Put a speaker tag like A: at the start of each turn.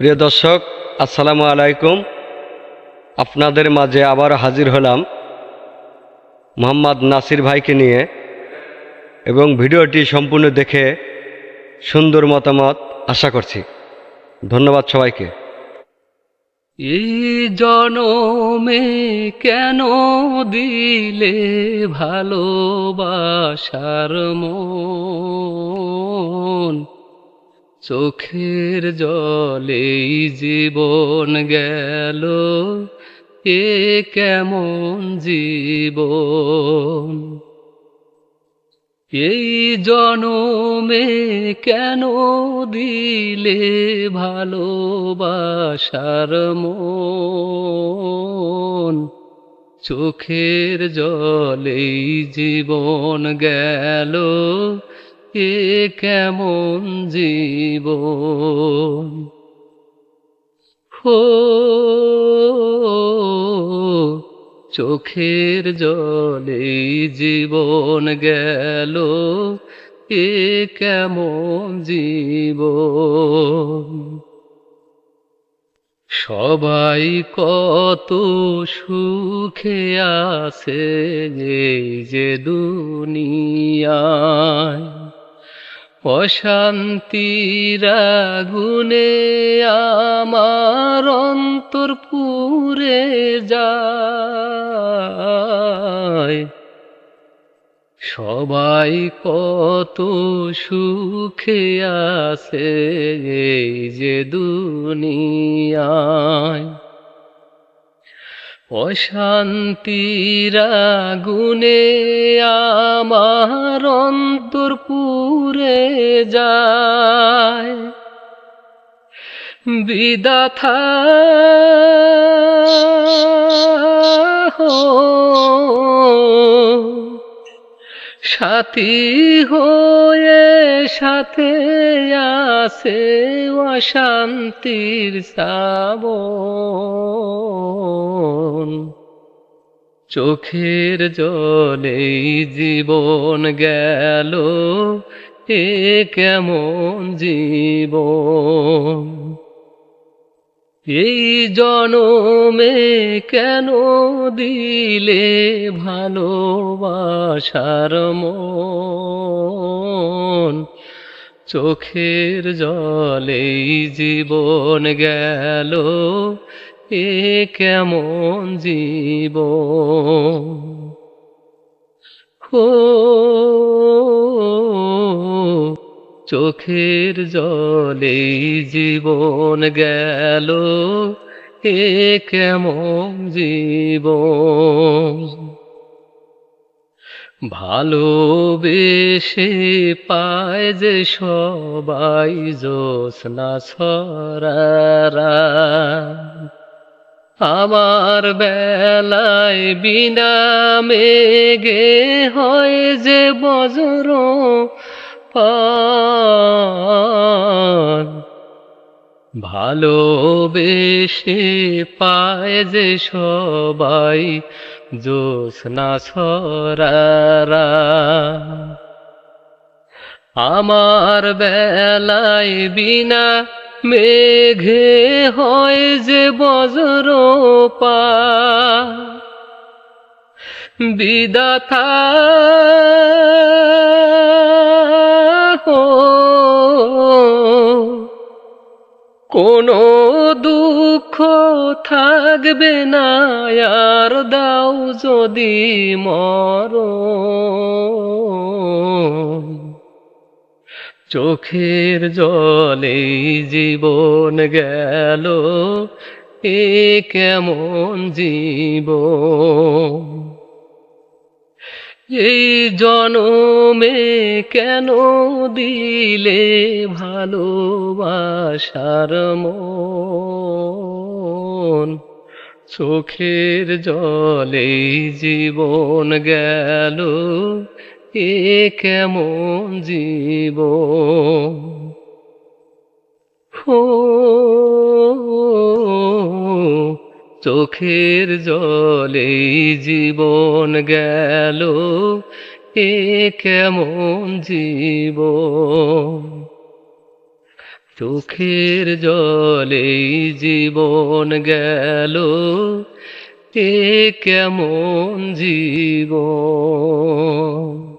A: প্রিয় দর্শক, আসসালামু আলাইকুম। আপনাদের মাঝে আবার হাজির হলাম মোহাম্মদ নাসির ভাইকে নিয়ে এবং ভিডিওটি সম্পূর্ণ দেখে সুন্দর মতামত আশা করছি। ধন্যবাদ সবাইকে।
B: এই জনমে কেন দিলে ভালোবাসার মন? চোখের জলেই জীবন গেল, এ কেমন জীবন? এই জনমে কেন দিলে ভালোবাসার মন? চোখের জলেই জীবন গেল এ কেমন জীবন? হো, চোখের জলে জীবন গেল এ কেমন জীবন? সবাই কত সুখে আছে যে দুনিয়ায়। অশান্তির আগুনে আমার অন্তর পুরে যায়। সবাই কত সুখে আছে এই যে দুনিয়ায়। অশান্তির আগুনে আমার অন্তর পুরে যায়। বিদাথা সাথী হয়ে সাথে আসে অশান্তির শ্রাবণ। চোখের জলে জীবন গেল এ কেমন জীবন? এই জনমে কেন দিলে ভালোবাসার মন? চোখের জলে জীবন গেল এ কেমন জীবন? হো চোখের জলে জীবন গেল, এ কেমন জীবন? ভালোবেসে পায় যে সবাই জোসনা সরারা আমার বেলায় বিনা মেঘে হয় যে বজর পান। ভালোবেসে পায় যে সবাই জোসনা সরারা আমার বেলায় বিনা মেঘে হয় যে বজ্র পা বিদাথা কোনো দুঃখ থাকবে না, আর দাও যদি মর চোখের জলে জীবন গেল, এ কেমন জীবন? এই জনমে কেন দিলে ভালোবাসার মন? চোখের জলে জীবন গেল এ কেমন জীবন? হো চোখের জলে জীবন গেল এ কেমন জীবন? চোখের জলেই জীবন গেল এ কেমন জীবন?